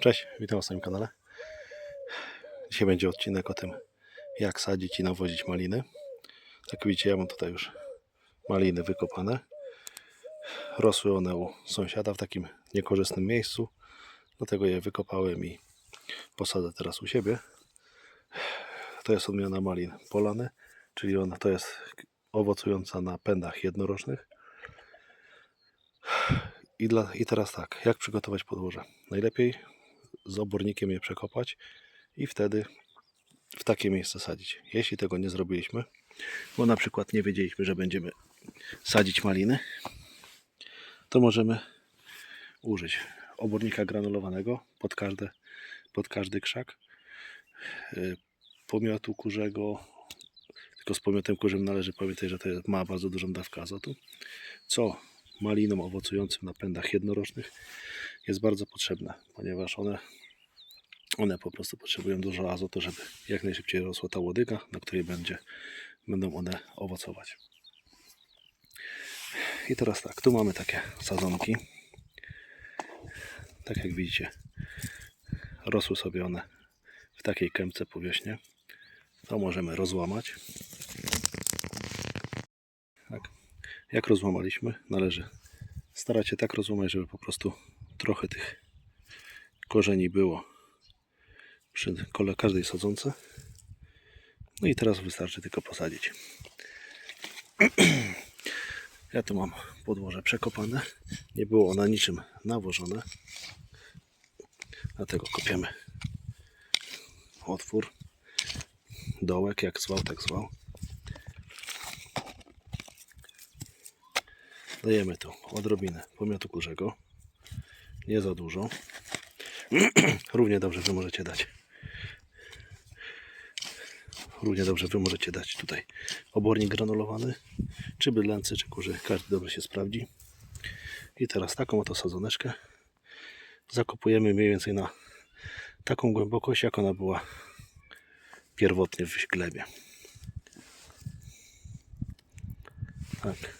Cześć, witam na swoim kanale. Dzisiaj będzie odcinek o tym, jak sadzić i nawozić maliny. Jak widzicie, ja mam tutaj już maliny wykopane. Rosły one u sąsiada w takim niekorzystnym miejscu, dlatego je wykopałem i posadzę teraz u siebie. To jest odmiana malin polany, czyli ona to jest owocująca na pędach jednorocznych. I, dla, I teraz tak, jak przygotować podłoże? Najlepiej z obornikiem je przekopać i wtedy w takie miejsce sadzić. Jeśli tego nie zrobiliśmy, bo na przykład nie wiedzieliśmy, że będziemy sadzić maliny, to możemy użyć obornika granulowanego pod, każde, pod każdy krzak, y, pomiotu kurzego, tylko z pomiotem kurzym należy pamiętać, że to ma bardzo dużą dawkę azotu, co malinom owocującym na pędach jednorocznych jest bardzo potrzebne, ponieważ one, one po prostu potrzebują dużo azotu, żeby jak najszybciej rosła ta łodyga, na której będzie, będą one owocować. I teraz tak, tu mamy takie sadzonki. Tak jak widzicie, rosły sobie one w takiej kępce po wiośnie. To możemy rozłamać. Tak. Jak rozłamaliśmy, należy starać się tak rozłamać, żeby po prostu trochę tych korzeni było przy kole każdej sadzonce. No i teraz wystarczy tylko posadzić. Ja tu mam podłoże przekopane. Nie było ona niczym nawożone. Dlatego kopiemy otwór. Dołek, jak zwał, tak zwał. Dajemy tu odrobinę pomiotu kurzego. Nie za dużo. Równie dobrze Wy możecie dać. Równie dobrze Wy możecie dać tutaj obornik granulowany, czy bydlęcy, czy kurzy. Każdy dobrze się sprawdzi. I teraz taką oto sadzoneczkę zakopujemy mniej więcej na taką głębokość, jak ona była pierwotnie w glebie. Tak.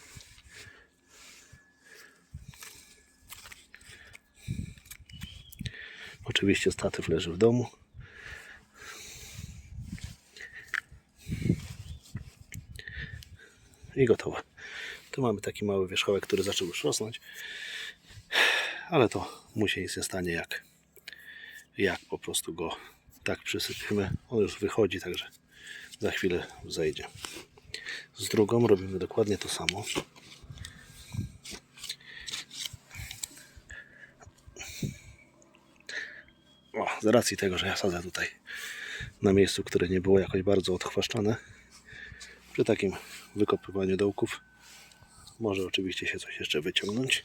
Oczywiście statyw leży w domu. I gotowe. Tu mamy taki mały wierzchołek, który zaczął już rosnąć. Ale to mu się nic nie stanie, jak, jak po prostu go tak przysypimy. On już wychodzi, także za chwilę zejdzie. Z drugą robimy dokładnie to samo. O, z racji tego, że ja sadzę tutaj na miejscu, które nie było jakoś bardzo odchwaszczane, przy takim wykopywaniu dołków może oczywiście się coś jeszcze wyciągnąć.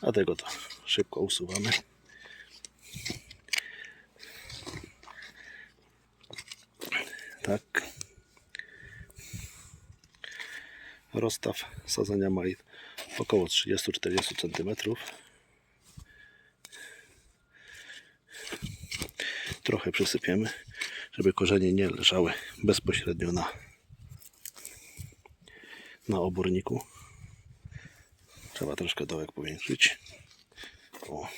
Dlatego to szybko usuwamy. Tak. Rozstaw sadzenia malin około 30-40 cm. Trochę przysypiemy, żeby korzenie nie leżały bezpośrednio na, na oborniku. Trzeba troszkę dołek powiększyć. O.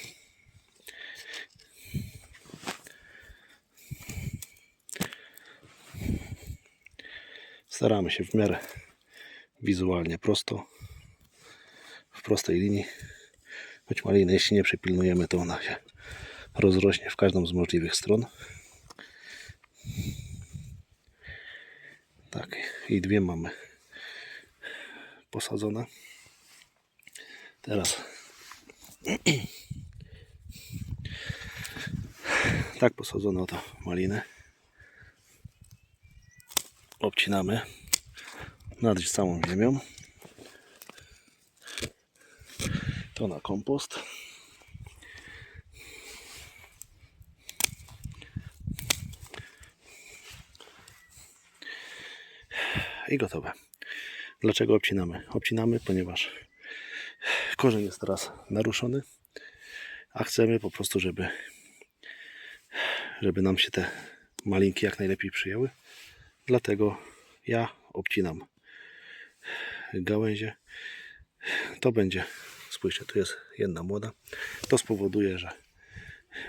Staramy się w miarę wizualnie prosto, w prostej linii. Choć maliny, jeśli nie przypilnujemy, to ona się rozrośnie w każdą z możliwych stron. Tak, i dwie mamy posadzone. Teraz tak posadzone oto maliny. Obcinamy nad całą ziemią. To na kompost. I gotowe. Dlaczego obcinamy? Obcinamy, ponieważ korzeń jest teraz naruszony, a chcemy po prostu, żeby, żeby nam się te malinki jak najlepiej przyjęły. Dlatego ja obcinam gałęzie. To będzie, spójrzcie, tu jest jedna młoda. To spowoduje, że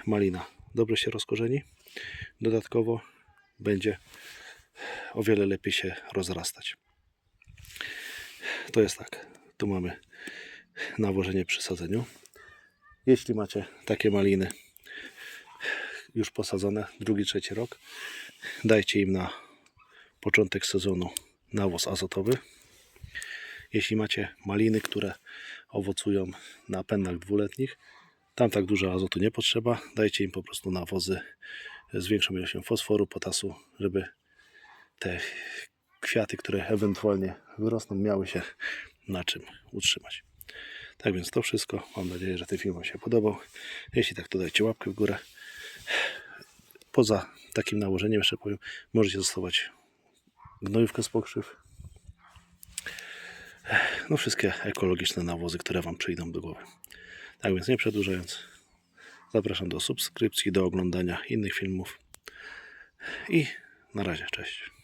malina dobrze się rozkorzeni. Dodatkowo będzie o wiele lepiej się rozrastać. To jest tak. Tu mamy nawożenie przy sadzeniu. Jeśli macie takie maliny już posadzone, drugi, trzeci rok, dajcie im na początek sezonu nawóz azotowy. Jeśli macie maliny, które owocują na pennach dwuletnich, tam tak dużo azotu nie potrzeba. Dajcie im po prostu nawozy z większą ilością fosforu, potasu, żeby te kwiaty, które ewentualnie wyrosną, miały się na czym utrzymać. Tak więc to wszystko. Mam nadzieję, że ten film Wam się podobał. Jeśli tak, to dajcie łapkę w górę. Poza takim nałożeniem, jeszcze powiem, możecie zastosować gnojówkę z pokrzyw. No wszystkie ekologiczne nawozy, które Wam przyjdą do głowy. Tak więc nie przedłużając, zapraszam do subskrypcji, do oglądania innych filmów i na razie, cześć.